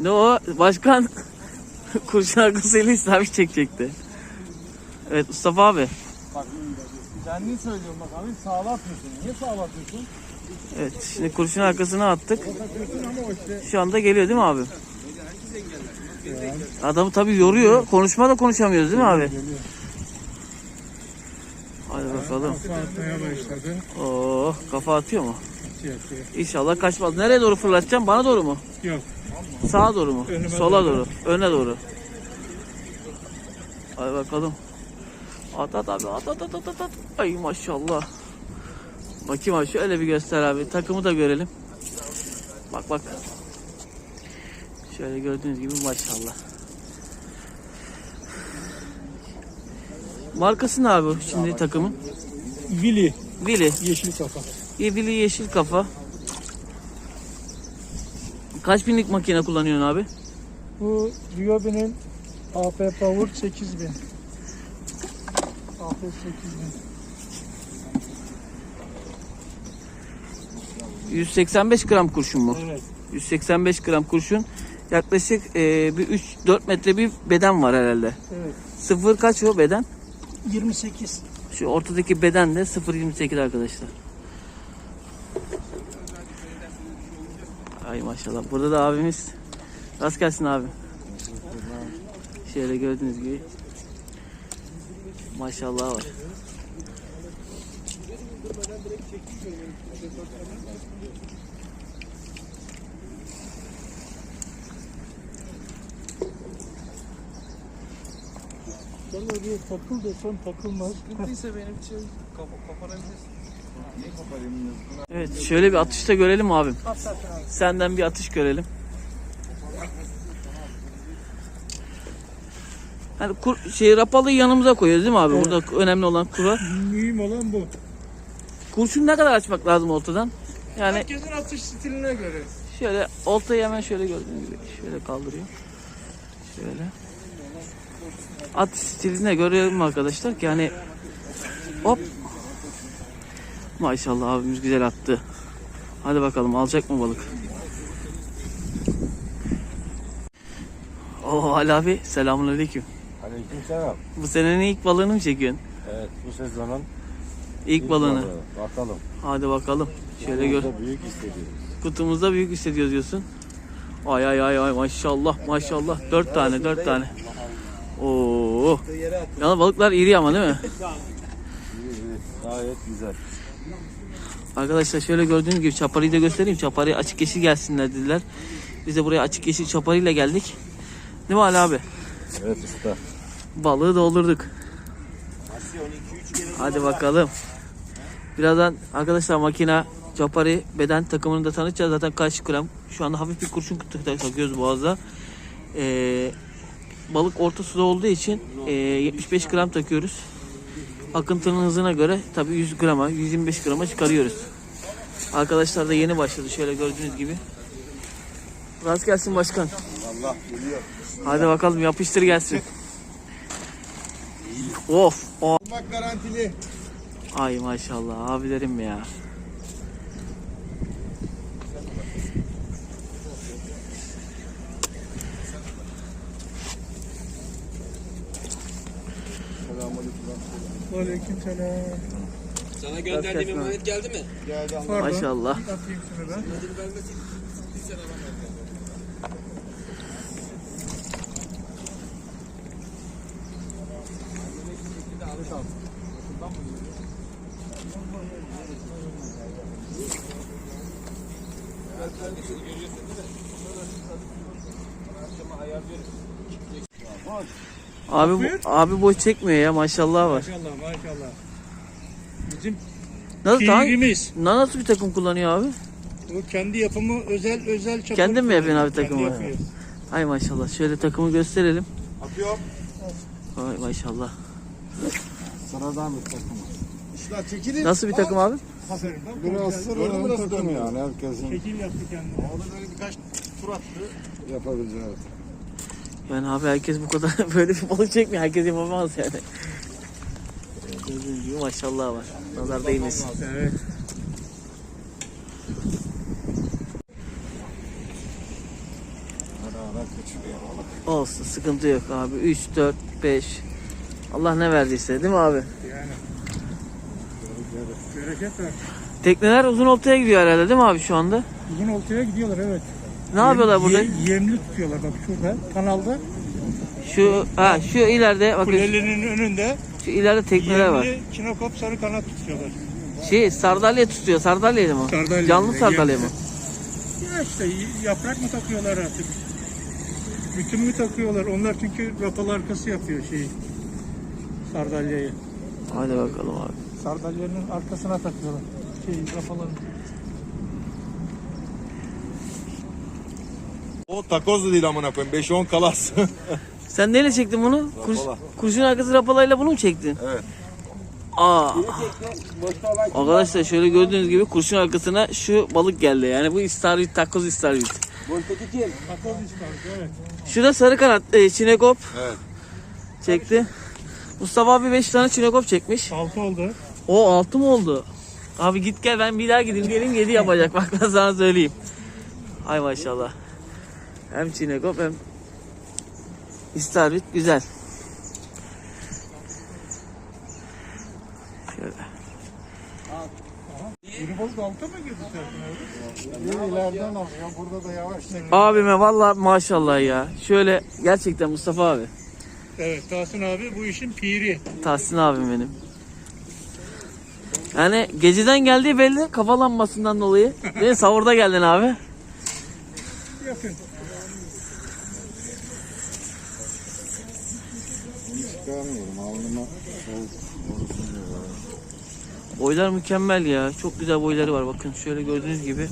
Ne o? Başkan kurşun arkasıyla İslami çekecekti. Evet Mustafa abi. Bak kendin söylüyorsun bak abi sağlatmıyorsun. Niye sağlatmıyorsun? Evet şimdi kurşun arkasına attık. Şu anda geliyor değil mi abi? Adamı tabii yoruyor. Konuşma da konuşamıyoruz değil mi abi? Hadi bakalım. Kafa atmaya başladı. Oh kafa atıyor mu? İnşallah kaçmaz. Nereye doğru fırlatacağım? Bana doğru mu? Yok. Sağa doğru mu? Önüme Sola doğru. doğru. Öne doğru. Hadi bakalım. At at abi at at at at. at. Ay maşallah. Bakayım abi şöyle bir göster abi. Takımı da görelim. Bak bak. Şöyle gördüğünüz gibi maşallah. Markası ne abi şimdi takımın? Vili. Vili. Yeşil kafa. Vili yeşil kafa. Kaç binlik makine kullanıyorsun abi? Bu Ryobi'nin AP Power 8000. AP 8000. 185 gram kurşun mu? Evet. 185 gram kurşun. Yaklaşık e, bir 3-4 metre bir beden var herhalde. Evet. Sıfır kaç o beden? 28. Şu ortadaki beden de 0.28 arkadaşlar. Ay maşallah. Burada da abimiz. Rast gelsin abi. Şöyle gördüğünüz gibi. Maşallah var. Sen oraya takıl desen takılmaz. Sıkıntıysa benim için kapa kapanabilirsin. Evet şöyle bir atışta görelim abim. Senden bir atış görelim. Hani kur, şey rapalıyı yanımıza koyuyoruz değil mi abi? Burada önemli olan kura. Mühim olan bu. Kurşun ne kadar açmak lazım ortadan? Yani Herkesin atış stiline göre. şöyle oltayı hemen şöyle gördüğünüz gibi şöyle kaldırıyor. Şöyle. At stiline görelim arkadaşlar ki yani hop. Maşallah abimiz güzel attı. Hadi bakalım alacak mı balık? Oo Ali abi selamünaleyküm. Aleykümselam. Bu senenin ilk balığını mı çekiyorsun? Evet bu sezonun İlk, balığını. balığı. Bakalım. Hadi bakalım. Şöyle gör. Büyük hissediyoruz. Kutumuzda büyük hissediyoruz diyorsun. Ay ay ay ay maşallah maşallah. Dört tane dört tane. Oo. Yalnız balıklar iri ama değil mi? Gayet güzel. Arkadaşlar şöyle gördüğünüz gibi çaparıyı da göstereyim. Çaparıya açık yeşil gelsinler dediler. Biz de buraya açık yeşil çaparıyla geldik. Değil mi Ali abi? Evet usta. Balığı doldurduk. Hadi bakalım. Birazdan arkadaşlar makina Capari beden takımını da tanıtacağız. Zaten kaç gram. Şu anda hafif bir kurşun tak- takıyoruz boğazda. Ee, balık orta suda olduğu için ee, 75 gram takıyoruz. Akıntının hızına göre tabii 100 grama, 125 grama çıkarıyoruz. Arkadaşlar da yeni başladı şöyle gördüğünüz gibi. Rast gelsin başkan. Allah geliyor. Hadi bakalım yapıştır gelsin. Of. of. Bak garantili. Ay maşallah abilerim ya. Aleyküm selam. Sana gönderdiğim emanet geldi mi? Geldi ama. Pardon. Maşallah. Atayım şunu ben. Abi bu, abi boş çekmiyor ya maşallah var. Maşallah maşallah. Bizim Nasıl hangi, Keyfimiz. na- nasıl bir takım kullanıyor abi? Bu kendi yapımı özel özel çapı. Kendin mi yapıyorsun abi Kendi takımı? yapıyor. Ay maşallah şöyle takımı gösterelim. Atıyorum. Ay maşallah. Sıradan bir takım. İşler çekilir. Nasıl bir takım abi? Biraz sıradan takım yani. Herkesin Şekil yaptı kendine. Orada böyle birkaç tur attı. Yapabileceği. Yani abi herkes bu kadar böyle bir balık çekmiyor. Herkes yapamaz yani. Gördüğünüz gibi maşallah var. Nazar değmesin. Evet. Olsun sıkıntı yok abi. 3, 4, 5. Allah ne verdiyse değil mi abi? Yani. Bereket ver. Tekneler uzun oltaya gidiyor herhalde değil mi abi şu anda? Uzun oltaya gidiyorlar evet. Ne yapıyorlar burada? ye- yemli tutuyorlar bak şurada kanalda. Şu ha şu ileride bakın Kulelerinin önünde şu ileride tekneler var. yemli kinokop sarı kanat tutuyorlar. Şey sardalya tutuyor. Sardalya mı? Sardalya. Canlı sardalya mı? Ya işte yaprak mı takıyorlar artık? Bütün mü takıyorlar? Onlar çünkü rapal arkası yapıyor şeyi. Sardalyayı. Hadi bakalım abi. Sardalyanın arkasına takıyorlar. Şey rapaların. O takoz da değil amına koyayım. 5-10 kalas. Sen neyle çektin bunu? Rapala. kurşun arkası rapalayla bunu mu çektin? evet. Aa. Arkadaşlar şöyle gördüğünüz gibi kurşun arkasına şu balık geldi. Yani bu istavrit, takoz istavrit. Takoz istavrit evet. Şu da sarı kanat e, çinekop Evet. çekti. Mustafa abi 5 tane çinekop çekmiş. Altı oldu. O 6 mı oldu? Abi git gel ben bir daha gideyim diyelim 7 yapacak bak ben sana söyleyeyim. Ay maşallah. Hem çinekop hem istavrit güzel. Şöyle. Balık alta mı girdi abi? İleriden alıyor. Burada da yavaş Abime vallahi maşallah ya. Şöyle gerçekten Mustafa abi. Evet Tahsin abi bu işin piri. Tahsin abim benim. Yani geceden geldiği belli kafalanmasından dolayı. Değil mi? Savurda geldin abi. Yakın. Çıkarmıyorum. Alnıma Boylar mükemmel ya. Çok güzel boyları var bakın. Şöyle gördüğünüz gibi.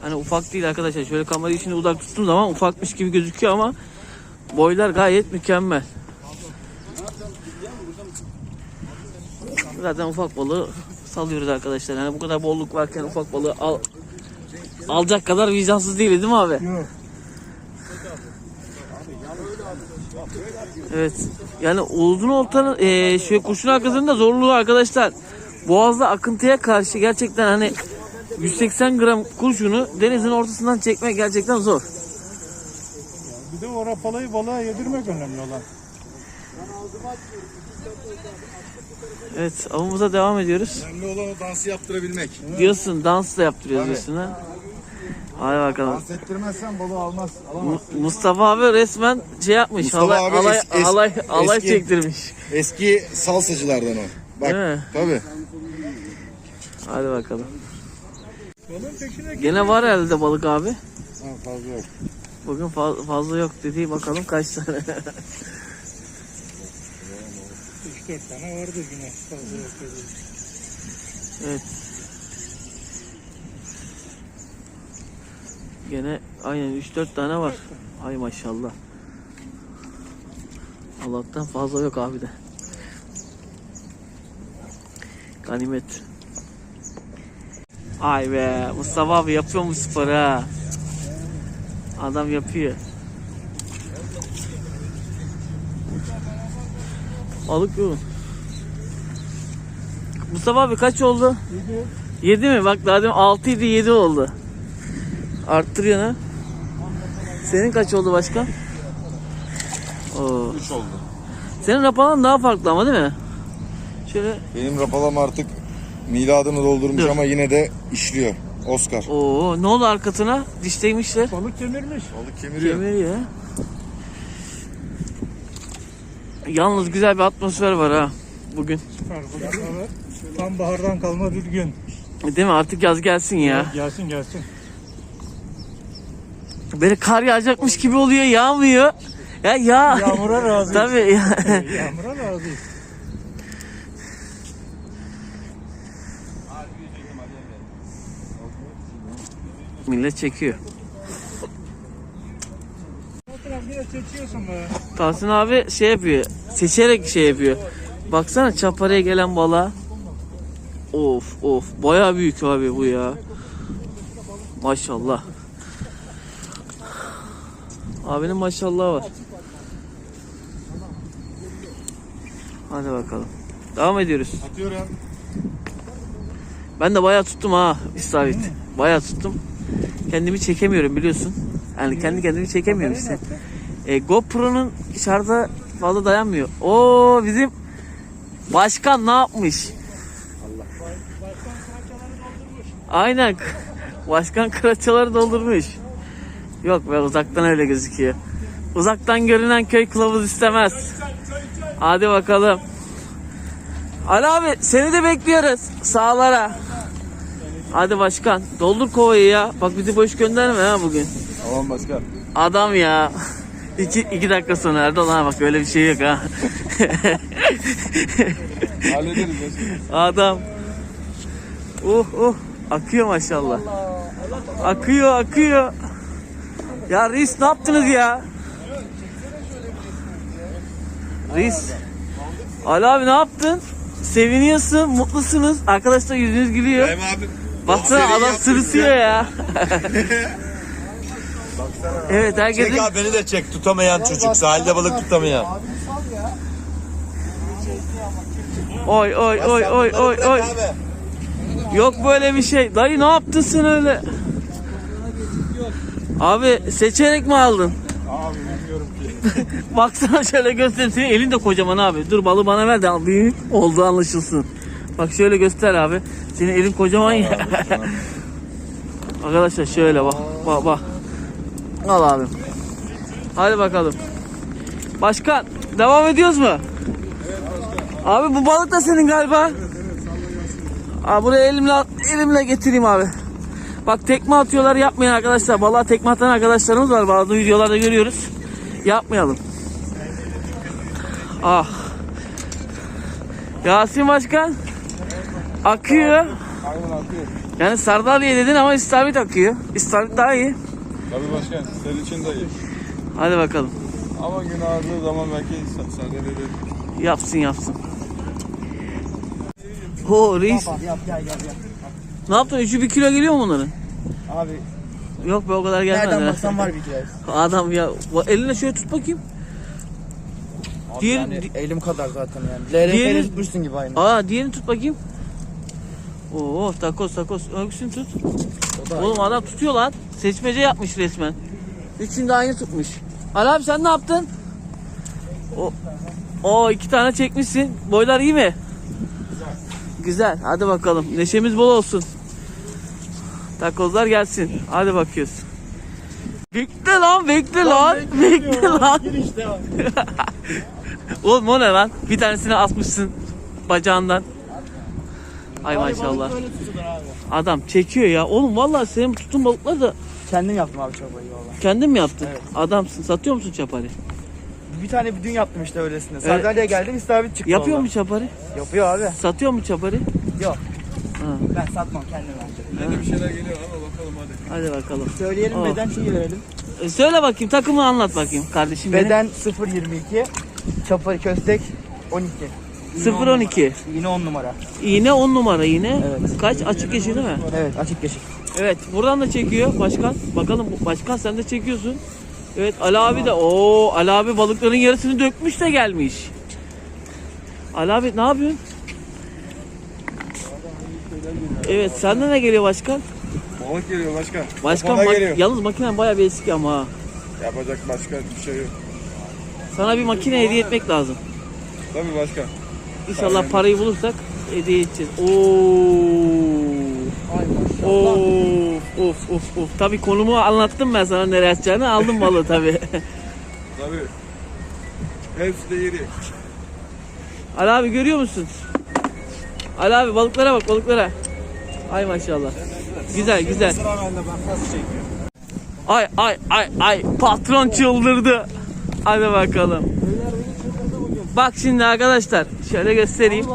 Hani ufak değil arkadaşlar. Şöyle kamerayı şimdi uzak tuttuğum zaman ufakmış gibi gözüküyor ama boylar gayet mükemmel. Zaten ufak balığı salıyoruz arkadaşlar. Yani bu kadar bolluk varken ufak balığı al, alacak kadar vicdansız değiliz değil mi abi? Yok. Evet. Yani uzun oltanın eee şu kurşun arkasının da zorluğu arkadaşlar. Boğazda akıntıya karşı gerçekten hani 180 gram kurşunu denizin ortasından çekmek gerçekten zor. Bir de o rapalayı balığa yedirmek önemli olan. Evet avımıza devam ediyoruz. Önemli olan o dansı yaptırabilmek. Diyorsun dans da yaptırıyoruz ha. Hadi bakalım. Dans ettirmezsen balığı almaz. Alamaz. Mu- Mustafa abi resmen şey yapmış. Mustafa alay, abi alay, es- es- alay, alay eski- çektirmiş. Eski salsacılardan o. Bak. Değil mi? Tabii. Hadi bakalım. Gene var herhalde balık abi. Ha, fazla yok. Bugün fa- fazla yok dedi. Bakalım kaç tane. 3-4 tane vardı yine. Fazla yok dedi. Evet. Gene aynen 3-4 tane var. Ay maşallah. Allah'tan fazla yok abi de. Ganimet. Ay be Mustafa abi yapıyor mu sporu ha? Adam yapıyor. Balık yoğun. Mustafa abi kaç oldu? 7 mi? Bak daha demin 6 idi 7 oldu. Arttırıyor ha. Senin kaç oldu başka? Oo. 3 oldu. Senin rapalan daha farklı ama değil mi? Şöyle Benim rapalam artık miladını doldurmuş Dur. ama yine de işliyor. Oscar. Oo ne oldu arkasına? Dişlemişler. Balık kemirmiş. Balık kemiriyor. Kemiriyor. Yalnız güzel bir atmosfer var ha bugün. Süper var. Tam bahardan kalma bir gün. Değil mi? Artık yaz gelsin ya. Gelsin gelsin. Böyle kar yağacakmış gibi oluyor, yağmıyor. Ya ya. Yağmura razıyız. Tabii. ya. Yağmura razıyız. Millet çekiyor. Tahsin abi şey yapıyor. Seçerek şey yapıyor. Baksana çaparaya gelen balığa. Of of. Baya büyük abi bu ya. Maşallah. Abinin maşallahı var. Hadi bakalım. Devam ediyoruz. Atıyorum. Ben de bayağı tuttum ha istavrit. Bayağı tuttum. Kendimi çekemiyorum biliyorsun. Yani kendi kendimi çekemiyorum işte. E, GoPro'nun şarja fazla dayanmıyor. Oo bizim başkan ne yapmış? Aynen. Başkan kıraçaları doldurmuş. Yok be uzaktan öyle gözüküyor. Uzaktan görünen köy kılavuz istemez. Hadi bakalım. Ali abi seni de bekliyoruz sağlara. Hadi başkan doldur kovayı ya. Bak bizi boş gönderme ha bugün. Tamam başkan. Adam ya. İki, iki dakika sonra Erdal ha bak öyle bir şey yok ha. Hallederiz başkan. Adam. Uh uh akıyor maşallah. Akıyor akıyor. Ya reis ne yaptınız ya? Reis. Ali abi ne yaptın? Seviniyorsun, mutlusunuz. Arkadaşlar yüzünüz gülüyor. Hem abi. Baksana Aferin adam sırısıyor ya. evet herkesin Çek abi beni de çek tutamayan çocuk sahilde balık tutamayan. oy oy oy oy oy oy. Yok böyle bir şey. Dayı ne yaptın sen öyle? Abi seçerek mi aldın? Abi bilmiyorum ki. Baksana şöyle göster. Senin elin de kocaman abi. Dur balı bana ver de al, büyük olduğu anlaşılsın. Bak şöyle göster abi. Senin elin kocaman ya. Arkadaşlar şöyle bak. Bak bak. Al abi. Hadi bakalım. Başkan devam ediyoruz mu? Abi bu balık da senin galiba. Abi buraya elimle elimle getireyim abi. Bak tekme atıyorlar yapmayın arkadaşlar. Balığa tekme atan arkadaşlarımız var. Bazı videolarda görüyoruz. Yapmayalım. Ah. Yasin Başkan. Akıyor. Aynen akıyor. Yani sardalya dedin ama istavrit akıyor. İstavrit daha iyi. Tabii başkan. Senin için de iyi. Hadi bakalım. Ama gün ağrıdığı zaman belki sa- sende de bir Yapsın yapsın. Ho reis. Yap gel gel gel. Ne yaptın? Üçü bir kilo geliyor mu bunların? Abi Yok be o kadar gelmez. nereden baksan var bir kilo. Adam ya. Va- Eline şöyle tut bakayım. Diğer, yani di- elim kadar zaten yani. LRF'yi tutmuşsun gibi aynı. Aa diğerini tut bakayım. Oo takoz takoz. Öksünü tut. O da Oğlum adam tutuyor lan. Seçmece yapmış resmen. Üçünü de aynı tutmuş. Ali abi sen ne yaptın? O, o iki tane çekmişsin. Boylar iyi mi? Güzel. Hadi bakalım. Neşemiz bol olsun. Takozlar gelsin. Hadi bakıyoruz. Bekle lan bekle lan. Bekle lan. Oğlum o ne lan? Bir tanesini asmışsın bacağından. Ay maşallah. Adam çekiyor ya. Oğlum vallahi senin tuttuğun balıklar da Kendim yaptım abi çabayı valla. kendin mi yaptın? Evet. Adamsın. Satıyor musun çapari? Bir tane bir dün yaptım işte öylesine. Sardalya'ya geldim istavrit çıktı Yapıyor mu çapari? Yapıyor abi. Satıyor mu çapari? Yok. Ha. Ben satmam kendim vereceğim. Yeni bir şeyler geliyor ama bakalım hadi. Hadi bakalım. Söyleyelim Oh. beden şeyi verelim. E, söyle bakayım takımı anlat bakayım kardeşim. Beden 0.22. Çapari köstek 12. 0-12. Yine 10 numara. İğne 10 numara iğne. Evet. Kaç? Açık yeşil değil mi? Evet açık yeşil. Evet buradan da çekiyor başkan. Bakalım bu- başkan sen de çekiyorsun. Evet Ali abi de o Ali abi balıkların yarısını dökmüş de gelmiş. Ali abi ne yapıyorsun? Evet sende ne geliyor başkan? Balık geliyor başkan. Başkan mak- geliyor. yalnız makinen bayağı bir eski ama ha. Yapacak başka bir şey yok. Sana bir makine hediye etmek lazım. Tabii başkan. İnşallah Aynen. parayı bulursak hediye edeceğiz. Oo. Of of of of. Tabii konumu anlattım ben sana nereye atacağını. Aldım balığı tabii. Tabii. Hepsi de yeri. Ali abi görüyor musun? Ali abi balıklara bak balıklara. Ay maşallah. Güzel güzel. Ay ay ay ay patron çıldırdı. Hadi bakalım. Bak şimdi arkadaşlar şöyle göstereyim.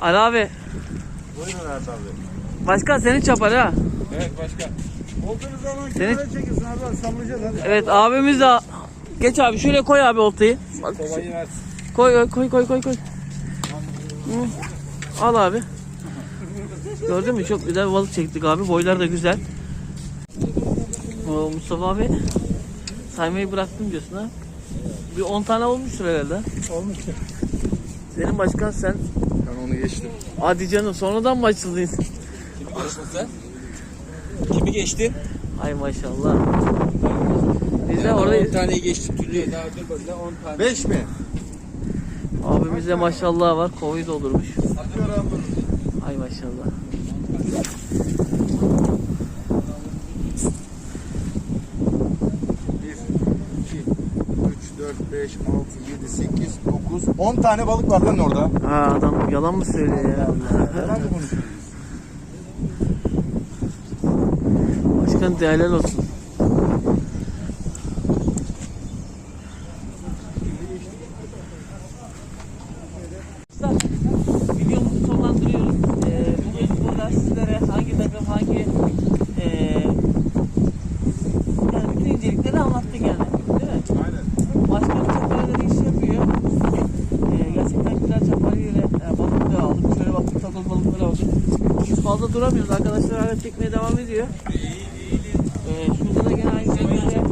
Ali abi Buyurun Erdal Bey. başkan seni çapar ha. Evet başkan. Olduğunuz zaman Seni- çekilsin abi sallayacağız hadi. Evet abimiz de geç abi şöyle koy abi oltayı. Bak, koy koy koy koy koy. Hı. Al abi. Gördün mü çok güzel balık çektik abi. Boylar da güzel. Oo, Mustafa abi saymayı bıraktım diyorsun ha. Bir 10 tane olmuştur herhalde. Olmuş. Senin başkan sen. Ben onu geçtim. Hadi canım sonradan mı açıldın? Kim geçtin sen? Kimi geçtin? Ay maşallah. Biz de orada 10 taneyi geçtik türlüye daha dur bak 10 tane. 5 mi? abimizde maşallah var. Kovayı doldurmuş. Ay maşallah. Üç, dört, beş, altı, yedi, sekiz, dokuz, on tane balık var lan orada. Ha adam yalan mı söylüyor ya? Başkan de helal olsun. Videomuzu sonlandırıyoruz. Ee, bugün burada sizlere hangi takım hangi ee, yani bütün anlattık yani. Değil mi? Aynen. Başkan çaparıyla iş yapıyor. Ee, gerçekten güzel çaparıyla e, balık da aldık. Şöyle baktık takoz balıkları aldık. Biz fazla duramıyoruz. Arkadaşlar hala çekmeye devam ediyor. Ee, şurada da gene aynı şekilde.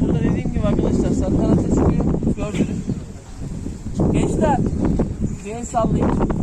Burada dediğim gibi arkadaşlar sarı çıkıyor. Gördünüz. Gençler, el sallayın.